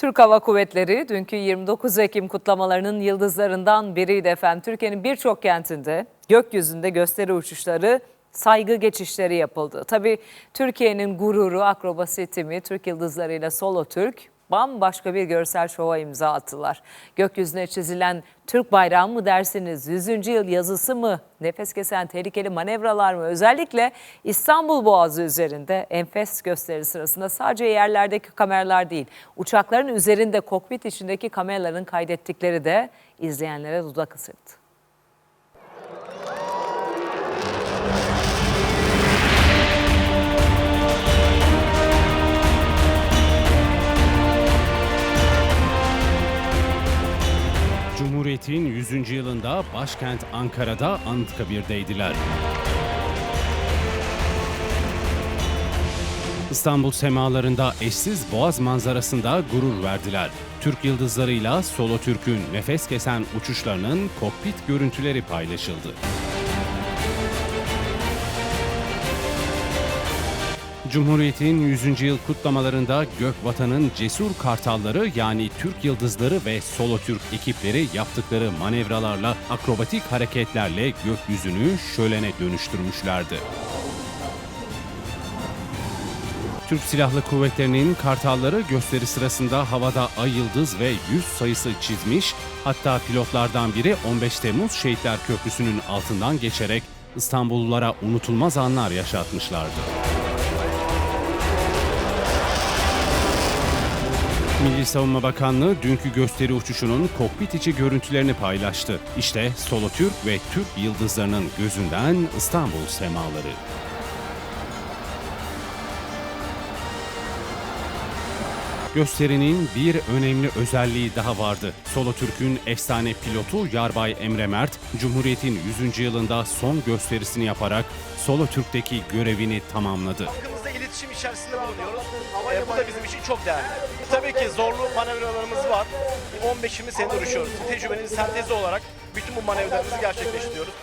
Türk Hava Kuvvetleri dünkü 29 Ekim kutlamalarının yıldızlarından biriydi efendim. Türkiye'nin birçok kentinde gökyüzünde gösteri uçuşları, saygı geçişleri yapıldı. Tabii Türkiye'nin gururu, akrobasi timi Türk yıldızlarıyla Solo Türk bambaşka bir görsel şova imza attılar. Gökyüzüne çizilen Türk bayrağı mı dersiniz, 100. yıl yazısı mı, nefes kesen tehlikeli manevralar mı? Özellikle İstanbul Boğazı üzerinde enfes gösteri sırasında sadece yerlerdeki kameralar değil, uçakların üzerinde kokpit içindeki kameraların kaydettikleri de izleyenlere dudak ısırttı. Cumhuriyet'in 100. yılında başkent Ankara'da Anıtkabir'deydiler. İstanbul semalarında eşsiz boğaz manzarasında gurur verdiler. Türk yıldızlarıyla Solo Türk'ün nefes kesen uçuşlarının kokpit görüntüleri paylaşıldı. Cumhuriyet'in 100. yıl kutlamalarında Gökvatan'ın cesur kartalları yani Türk Yıldızları ve Solo Türk ekipleri yaptıkları manevralarla akrobatik hareketlerle gökyüzünü şölene dönüştürmüşlerdi. Türk Silahlı Kuvvetleri'nin kartalları gösteri sırasında havada ay yıldız ve 100 sayısı çizmiş, hatta pilotlardan biri 15 Temmuz Şehitler Köprüsü'nün altından geçerek İstanbullulara unutulmaz anlar yaşatmışlardı. Milli Savunma Bakanlığı dünkü gösteri uçuşunun kokpit içi görüntülerini paylaştı. İşte Solo Türk ve Türk yıldızlarının gözünden İstanbul semaları. Gösterinin bir önemli özelliği daha vardı. Solo Türk'ün efsane pilotu Yarbay Emre Mert, Cumhuriyet'in 100. yılında son gösterisini yaparak Solo Türk'teki görevini tamamladı. İletişim içerisinde bulunuyoruz. Ee, bu da bizim için çok değerli. Tabii ki zorlu manevralarımız var. 15-20 senedir uçuyoruz. Tecrübenin sentezi olarak bütün bu manevralarımızı gerçekleştiriyoruz.